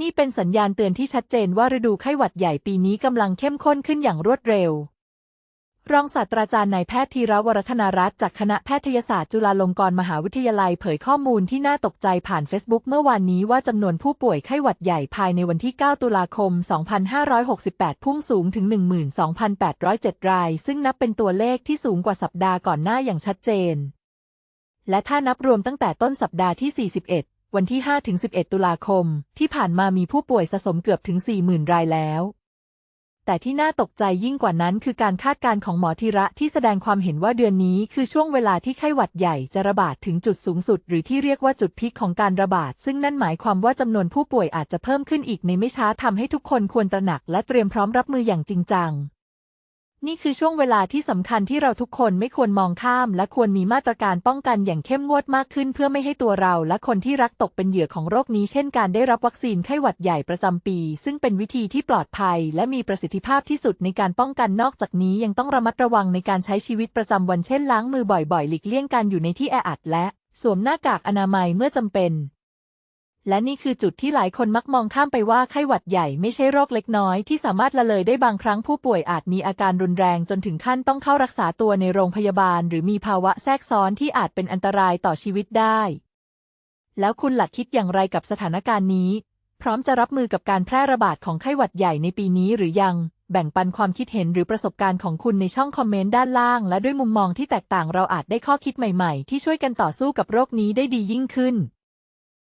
นี่เป็นสัญญาณเตือนที่ชัดเจนว่าฤดูไข้หวัดใหญ่ปีนี้กำลังเข้มข้นขึ้นอย่างรวดเร็ว รองศาสตราจารย์นายแพทย์ธีรวรธนารัตน์จากคณะแพทยศาสตร์จุฬาลงกรณ์มหาวิทยาลัยเผยข้อมูลที่น่าตกใจผ่านเฟซบุ๊กเมื่อวานนี้ว่าจำนวนผู้ป่วยไข้หวัดใหญ่ภายในวันที่ 9 ตุลาคม 2568 พุ่งสูงถึง 12,807 ราย ซึ่งนับเป็นตัวเลขที่สูงกว่าสัปดาห์ก่อนหน้าอย่างชัดเจน และถ้านับรวมตั้งแต่ต้นสัปดาห์ที่ 41 วันที่ 5-11 ตุลาคม ที่ผ่านมามีผู้ป่วยสะสมเกือบถึง 40,000 รายแล้ว แต่ที่น่าตกใจยิ่งกว่านั้นคือการคาดการณ์ของหมอธีระที่แสดงความเห็นว่าเดือนนี้คือช่วงเวลาที่ไข้หวัดใหญ่จะระบาดถึงจุดสูงสุด หรือที่เรียกว่าจุดพีคของการระบาด ซึ่งนั่นหมายความว่าจำนวนผู้ป่วยอาจจะเพิ่มขึ้นอีกในไม่ช้าทำให้ทุกคนควรตระหนักและเตรียมพร้อมรับมืออย่างจริงจัง นี่คือช่วงเวลาที่สำคัญที่เราทุกคนไม่ควรมองข้าม และควรมีมาตรการป้องกันอย่างเข้มงวดมากขึ้น เพื่อไม่ให้ตัวเราและคนที่รักตกเป็นเหยื่อของโรคนี้ เช่นการได้รับวัคซีนไข้หวัดใหญ่ประจำปี ซึ่งเป็นวิธีที่ปลอดภัย และมีประสิทธิภาพที่สุดในการป้องกันนอกจากนี้ยังต้องระมัดระวังในการใช้ชีวิตประจำวันเช่นล้างมือบ่อยๆ หลีกเลี่ยงการอยู่ในที่แออัดและ สวมหน้ากากอนามัยเมื่อจำเป็น และนี่คือจุดที่หลายคนมักมองข้ามไปว่าไข้หวัดใหญ่ไม่ใช่โรคเล็กน้อยที่สามารถละเลยได้บางครั้งผู้ป่วยอาจมีอาการรุนแรงจนถึงขั้นต้องเข้ารักษาตัวในโรงพยาบาล หรือมีภาวะแทรกซ้อนที่อาจเป็นอันตรายต่อชีวิตได้ แล้วคุณหลักคิดอย่างไรกับสถานการณ์นี้ พร้อมจะรับมือกับการแพร่ระบาดของไข้หวัดใหญ่ในปีนี้หรือยัง แบ่งปันความคิดเห็นหรือประสบการณ์ของคุณในช่องคอมเมนต์ด้านล่าง และด้วยมุมมองที่แตกต่างเราอาจได้ข้อคิดใหม่ ๆ ที่ช่วยกันต่อสู้กับโรคนี้ได้ดียิ่งขึ้น